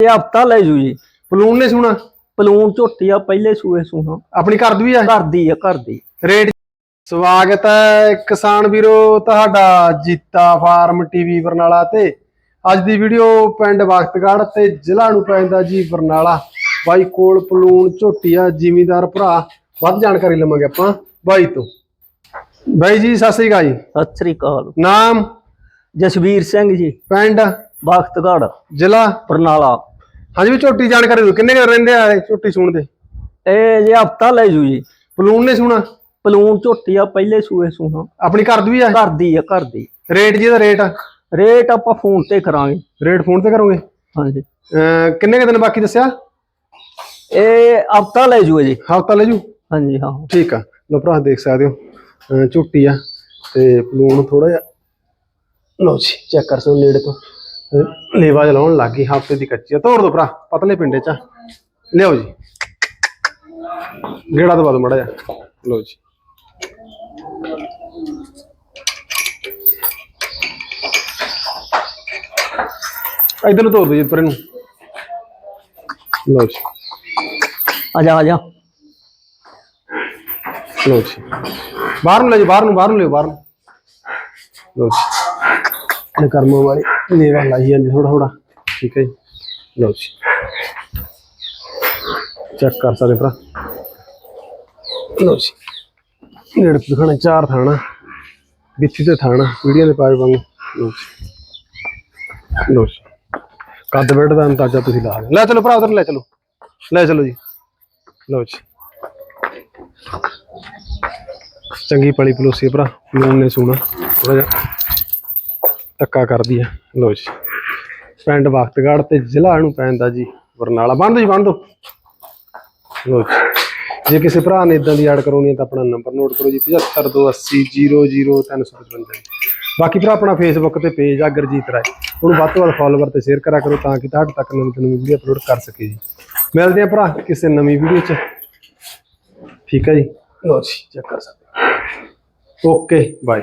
ਇਹ ਹਫਤਾ ਲੈ ਜੂ ਜੀ। ਪਲੂਨ ਨੇ ਸੁਣਾ? ਪਲੂਣ ਝੋਟੀ ਆ ਪਹਿਲੇ ਸੂਏ ਸੂਹਾ ਆਪਣੀ ਘਰ ਦੀ ਵੀ ਆ? ਘਰ ਦੀ ਆ ਘਰ ਦੀ। ਰੇਟ ਸਵਾਗਤ ਹੈ ਕਿਸਾਨ ਵੀਰੋ ਤੁਹਾਡਾ ਜੀਤਾ ਫਾਰਮ ਟੀਵੀ ਬਰਨਾਲਾ ਤੇ। ਅੱਜ ਦੀ ਵੀਡੀਓ ਪਿੰਡ ਵਕਤਗੜ੍ਹ ਤੇ ਜ਼ਿਲ੍ਹਾ ਨੂੰ ਪੈਂਦਾ ਜੀ ਬਰਨਾਲਾ। ਬਾਈ ਕੋਲ ਪਲੂਣ ਝੋਟੀ ਆ ਜ਼ਿਮੀਦਾਰ ਭਰਾ। ਵੱਧ ਜਾਣਕਾਰੀ ਲਵਾਂਗੇ ਆਪਾਂ ਬਾਈ ਤੋਂ। ਬਾਈ ਜੀ ਸਤਿ ਸ੍ਰੀ ਅਕਾਲ ਜੀ। ਸਤਿ ਸ੍ਰੀ ਅਕਾਲ। ਨਾਮ? ਜਸਵੀਰ ਸਿੰਘ ਜੀ। ਪਿੰਡ? ਬਖਤਗੜ ਜ਼ਿਲ੍ਹਾ? ਬਰਨਾਲਾ। ਹਾਂਜੀ ਵੀ ਝੋਟੀ ਜਾਣਕਾਰੀ ਦਿਓ ਕਿੰਨੇ ਕੁ ਰਹਿੰਦੇ ਆ ਇਹ ਝੋਟੀ ਸੂਣ ਦੇ? ਇਹ ਜੇ ਹਫਤਾ ਲੈ ਜੂ ਜੀ। ਪਲੂਣ ਨੇ ਸੁਣਾ? ਪਲੂਣ ਝੋਟੀ ਆ ਪਹਿਲੇ ਸੂਏ ਸੂਹਾ ਆਪਣੀ ਘਰ ਦੀ ਆ ਘਰ ਦੀ ਆ ਘਰ ਦੀ। ਰੇਟ ਜੀ ਦਾ ਰੇਟ ਰੇਟ ਆਪਾਂ ਫੋਨ ਤੇ ਕਰਾਂਗੇ। ਰੇਟ ਫੋਨ ਤੇ ਕਰੋਗੇ? ਹਾਂਜੀ। ਕਿੰਨੇ ਕੁ ਦਿਨ ਬਾਕੀ ਦੱਸਿਆ? ਇਹ ਹਫਤਾ ਲੈ ਜੂ ਜੀ ਹਫਤਾ ਲੈ ਜੂ? ਹਾਂਜੀ ਹਾਂ। ਠੀਕ ਆ। ਲੋ ਭਰਾ ਦੇਖ ਸਕਦੇ ਹੋ। ਝੋਟੀ ਆ ਤੇ ਪਲੂਣ ਥੋੜਾ ਜਿਹਾ। ਲੋ ਜੀ ਚੈੱਕ ਕਰ ਸਕਦੇ ਨੇੜੇ ਤੋਂ। ਲੇਵਾ ਜਿਹਾ ਲਾਉਣ ਲੱਗ ਗਈ ਹਫ਼ਤੇ ਦੀ ਕੱਚੀ ਆ। ਤੋੜ ਦੋ ਭਰਾ ਪਤਲੇ ਪਿੰਡੇ ਚ ਆ। ਲਿਆਓ ਜੀ। ਗੇੜਾ ਦਵਾ ਦੋ ਮੜਾ ਜਾ ਲੋ ਜੀ। ਇਧਰ ਨੂੰ ਤੋੜ ਦੋ ਜੀ ਪਰੇ ਨੂੰ। ਲੋ ਜੀ। ਆ ਜਾ ਆ ਜਾ। ਲੋ ਜੀ। ਬਾਹਰ ਨੂੰ ਲੈ ਜੀ ਬਾਹਰ ਨੂੰ ਬਾਹਰ ਨੂੰ ਲਿਓ ਬਾਹਰ ਨੂੰ। ਲੋ ਜੀ। ਕਰਮੋ ਵਾਲੀ। ਲੇਵਾ ਲਾਈ ਜਾਂਦੀ ਥੋੜਾ ਥੋੜਾ ਠੀਕ ਹੈ ਜੀ। ਲੋ ਜੀ। ਚੈੱਕ ਕਰ ਸਕਦੇ ਭਰਾ। ਲੋ ਜੀ। ਨੇੜੇ ਦਿਖਾਣਾ ਚਾਰ ਥਾਣਾ। ਵਿੱਚੀ ਤੇ ਥਾਣਾ ਵੀਡੀਓ ਦੇ ਪਾਏ ਵਾਂਗ। ਲੋ ਜੀ। ਲੋ ਜੀ। ਕੱਦ ਬੈੱਡ ਦਾ ਅੰਦਾਜ਼ਾ ਤੁਸੀਂ ਲਾ ਲਿਓ। ਲੈ ਚਲੋ ਭਰਾ, ਉਧਰ ਲੈ ਚਲੋ। ਲੈ ਚਲੋ ਜੀ। ਲਓ ਜੀ। ਚੰਗੀ ਪਲੀ ਪਲੋਸੀ ਭਰਾ। ਨੂਨ ਨੇ ਸੋਣਾ। ਥੋੜਾ ਜਿਹਾ। ਧੱਕਾ ਕਰਦੀ ਹੈ ਲੋ ਜੀ। ਪਿੰਡ ਵਕਤਗੜ੍ਹ ਤੇ ਜ਼ਿਲ੍ਹਾ ਇਹਨੂੰ ਪੈਂਦਾ ਜੀ ਬਰਨਾਲਾ। ਬੰਦ ਜੀ, ਬੰਦ। ਦੋ ਲੋ ਜੀ। ਜੇ ਕਿਸੇ ਭਰਾ ਨੇ ਇਦਾਂ ਦੀ ਐਡ ਕਰਾਉਣੀ ਹੈ ਤਾਂ ਆਪਣਾ ਨੰਬਰ ਨੋਟ ਕਰੋ ਜੀ 7528000355 ਬਾਕੀ ਭਰਾ ਆਪਣਾ ਫੇਸਬੁੱਕ ਤੇ ਪੇਜ ਆ, ਗੁਰਜੀਤ ਰਾਏ। ਉਹਨੂੰ ਵੱਧ ਤੋਂ ਵੱਧ ਫਾਲੋਵਰ ਤੇ ਸ਼ੇਅਰ ਕਰਾ ਕਰੋ ਤਾਂ ਕਿ ਤੁਹਾਡੇ ਤੱਕ ਨਵੀਂ ਤੋਂ ਨਵੀਂ ਵੀਡੀਓ ਅਪਲੋਡ ਕਰ ਸਕੇ ਜੀ। ਮਿਲਦੇ ਆ ਭਰਾ ਕਿਸੇ ਨਵੀਂ ਵੀਡੀਓ 'ਚ। ਠੀਕ ਹੈ ਜੀ? ਲੋ ਜੀ ਚੈੱਕ ਕਰ ਸਕਦੇ ਓਕੇ ਬਾਏ